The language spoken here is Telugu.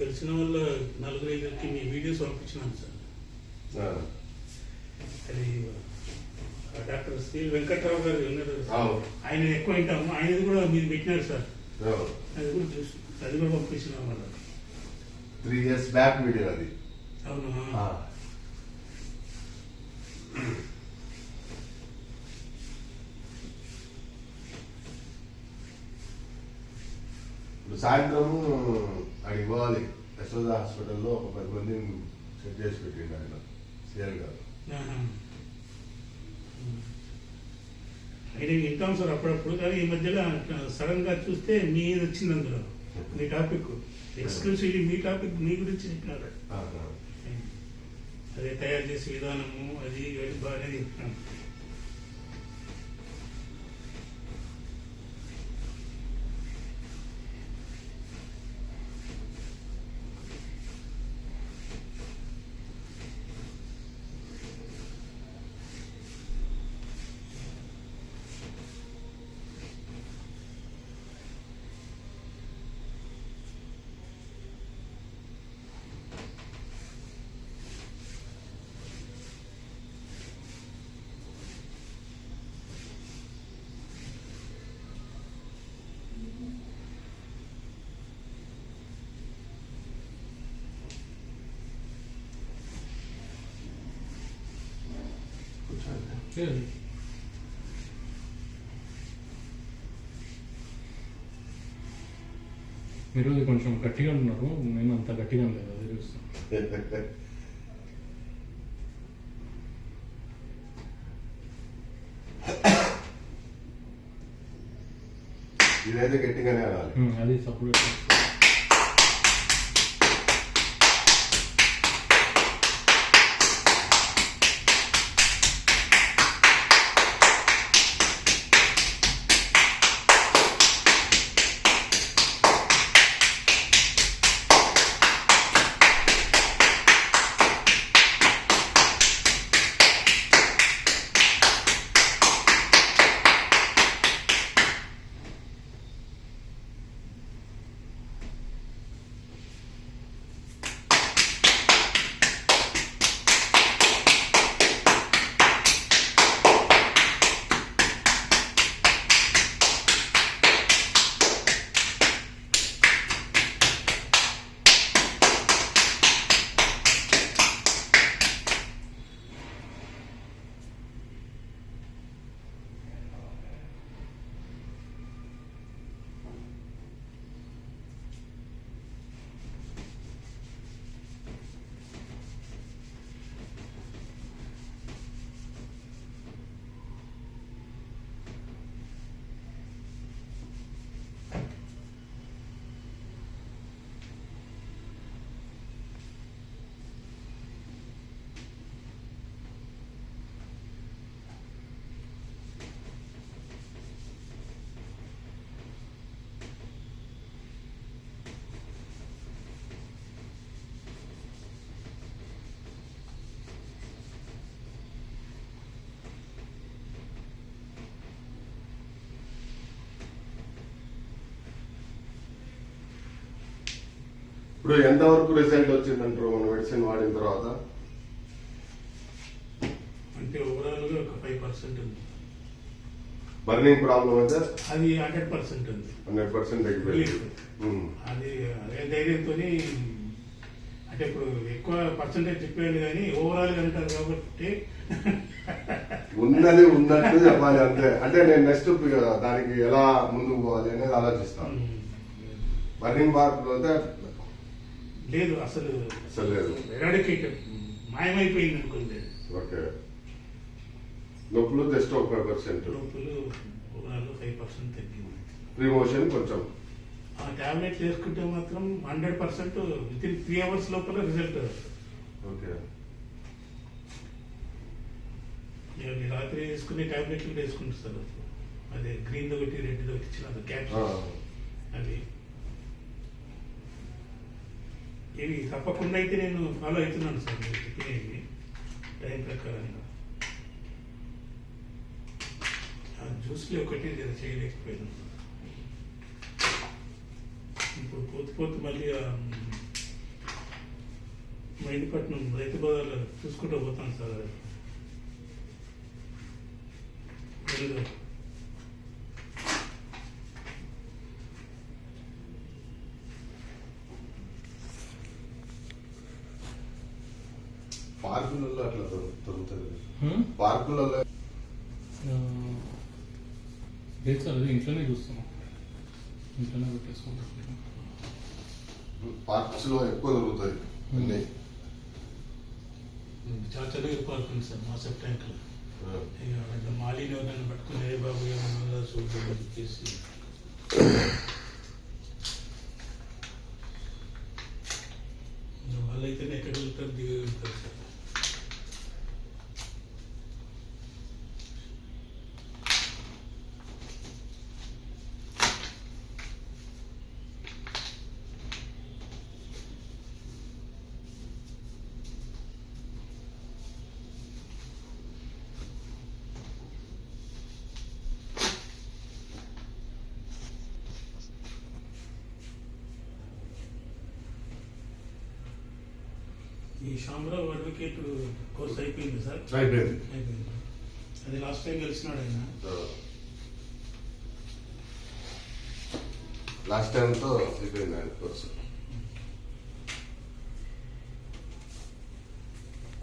తెలిసిన వాళ్ళ నలుగురు ఐదుగురికి మీ వీడియోస్ పంపించినాను సార్. అది డాక్టర్ శ్రీ వెంకట్రావు గారు ఉన్నారు. ఆయన ఎక్కువ వింటాము. ఆయనది కూడా మీరు పెట్టినారు సార్. అది కూడా చూసి అది కూడా పంపించినాం వాళ్ళకి త్రీ ఇయర్స్ బ్యాక్ వీడియో అది. అవును? సాయంత్రము అడిగి పోవాలి యశోద హాస్పిటల్లో ఒక పది మందిని సెట్ చేసి పెట్టిండు ఆయన. సిఎల్ గారు. ఆయన వింటాం సార్ అప్పుడప్పుడు కానీ ఈ మధ్యలో సడన్గా చూస్తే మీది వచ్చింది అందులో. మీ టాపిక్. ఎక్స్క్లూసివ్లీ మీ టాపిక్ మీ గురించి చెప్పినారు. అదే తయారు చేసే విధానము అది బాగానే చెప్పినాను కూర్చోండి. మీరు కొంచెం గట్టిగా ఉన్నారు. నేను అంత గట్టిగా లేదు అది చూస్తాను ఇదైతే గట్టిగానే ఉమ్, అది సపరేట్ ఇప్పుడు ఎంతవరకు రిజల్ట్ వచ్చిందంటారు? మన మెడిసిన్ వాడిన తర్వాత? అంటే ఓవరాల్గా ఒక ఫైవ్ పర్సెంట్ ఉంది. బర్నింగ్ ప్రాబ్లం అయితే అది హండ్రెడ్ పర్సెంట్ ఉంది. Hundred percent um. అది అదే ధైర్యంతో అంటే ఇప్పుడు ఎక్కువ పర్సంటేజ్ చెప్పేది కానీ ఓవరాల్గా అంటారు కాబట్టి. ఉన్నది ఉన్నట్టు చెప్పాలి అంతే. అంటే నేను నెక్స్ట్ దానికి ఎలా ముందుకు పోవాలి అనేది ఆలోచిస్తాను. బర్నింగ్ బార్ అయితే లేదు అసలు అసలు లేదు. ఎరాడికేట్ మాయమైపోయింది అనుకుంది ఓకే. నొప్పులు జస్ట్ ఒక five percent. Overall five percent తగ్గింది. ప్రిమోషన్ కొంచెం. ఆ టాబ్లెట్స్ వేసుకుంటే మాత్రం hundred percent within three hours లోపల రిజల్ట్ ఓకే. ఇక రాత్రి వేసుకునే టాబ్లెట్లు కూడా వేసుకుంటారు అదే గ్రీన్ ఒకటి రెడ్ ఒకటి ఇచ్చిన క్యాప్సూల్. అది ఇవి తప్పకుండా అయితే నేను ఫాలో అవుతున్నాను సార్ మీరు చెప్పినవి టైం ప్రకారంగా ఆ జ్యూస్లో ఒకటి నేను చేయలేకపోయాను. ఇప్పుడు పోతు పోతు మళ్ళీ ఆ, మైదీపట్నం రైతు బజార్లో చూసుకుంటూ పోతాను సార్. పార్కులలో అట్లా దొరు- దొరుకుతుంది. హ్మ్? పార్కులలో ఆ, లేదు సార్ అది ఇంట్లోనే చూస్తున్నాం. ఇంట్లోనే పెట్టేసుకుంటాం. పార్క్స్లో ఎక్కువ దొరుకుతాయి అన్ని. చాచలు పార్క్ ఉంది సార్ మా. ఇక అట్లా మాలిని ఎవరైనా పట్టుకుని ఏ బాబు ఏమన్నా చూద్దాం చెప్పేసి. శామరావు అడ్వకేట్ కోర్స్ అయిపోయింది సార్. అయిపోయింది. అయిపోయింది. అది లాస్ట్ టైం కలిసినాడు ఆయన. లాస్ట్ టైం తో అయిపోయింది ఆయన కోర్సు.